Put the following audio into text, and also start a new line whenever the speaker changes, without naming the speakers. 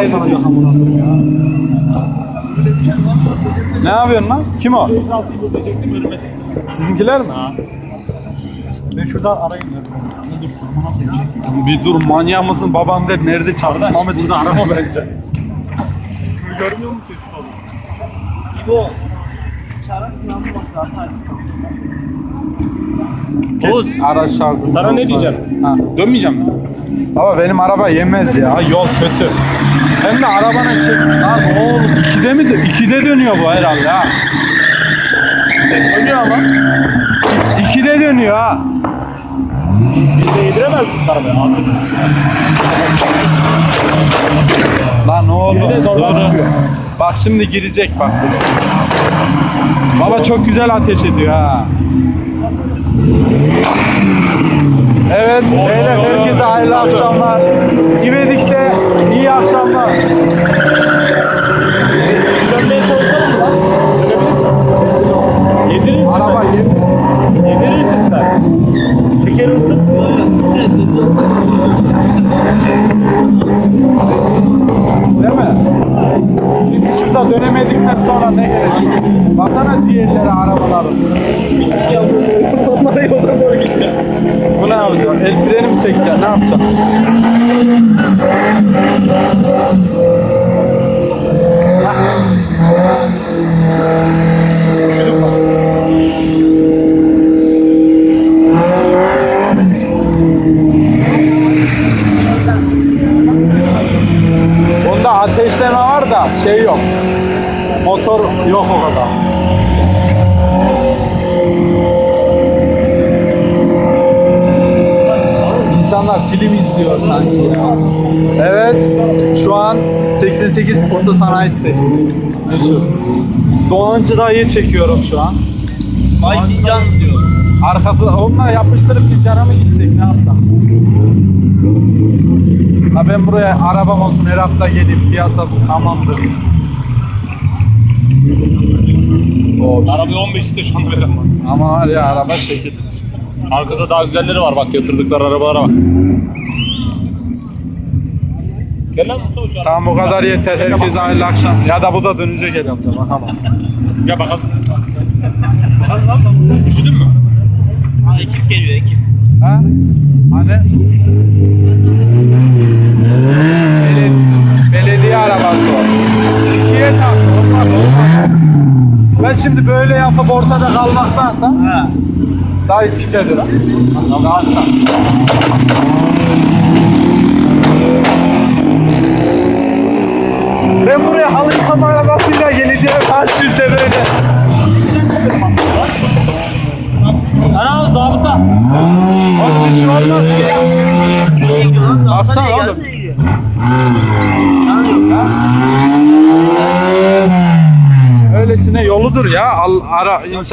gezeceğim. Ne yapıyorsun lan? Kim o? Sizinkiler mi?
Ben şurada arayayım.
Bir dur manyak mısın? Baban der nerede çalışma mı çıktı?
arama bence. Şunu görmüyor musun sessiz olun?
İbo. Şarap sınavı bak daha
Oğuz,
Araç şarjı.
sana ne diyeceğim?
Ha.
Dönmeyeceğim mi?
Baba benim araba yemez ya. Yol kötü. Hem de arabanın çek... Lan oğlum ikide mi? dö- İkide dönüyor bu herhalde ha.
Dönüyor ama.
İkide dönüyor ha.
Bir de yediremez misin arabaya? Afiyet olsun.
Lan oğlum.
Bir de normal
Doğru.
sıkıyor.
Bak şimdi girecek bak. Baba çok güzel ateş ediyor ha. Evet, beyler herkese hayırlı akşamlar. İvedik'te iyi akşamlar. Dönemedikten sonra ne gelecek? Baksana ciğerleri arabaların.
Onlara yolda zor gitti.
Bu ne yapacaksın? El freni mi çekeceksin? Ne yapacaksın?
Üşüdüm bak.
Ateşleme var da şey yok. Motor yok o kadar. İnsanlar film izliyor sanki ya. Evet, şu an 88 Oto Sanayi sitesindeyim. Meşhur. Doğancı dayı çekiyorum şu an.
Ay Sincan diyor.
Arkası onunla yapıştırıp dükkana mı gitsek ne yapsam? Ha ben buraya arabam olsun her hafta gelip piyasa tamamdır. O,
Arabaya 15 litre şu anda veren var.
ama var ya araba şekil.
Arkada daha güzelleri var bak yatırdıkları arabalara bak. Gel lan
Tamam bu kadar yeter. Herkese hayırlı akşam. Ya da bu da dönünce geliyorum da bakalım.
Gel bakalım. Üşüdün mü?
Ha ekip geliyor ekip.
Ha? Hani? Belediye, belediye arabası o. İkiye tak. Olmaz olmaz. Ben şimdi böyle yapıp ortada kalmaktansa
Ha.
daha isikledir ha. Rahatla. Ben buraya halı yıkama arabasıyla geleceğim. Kaç yüzde böyle.
Ana zabıta.
Onun işi olmaz ki? Baksana oğlum.
Sana yok ha.
Öylesine yoludur ya. Al, ara insan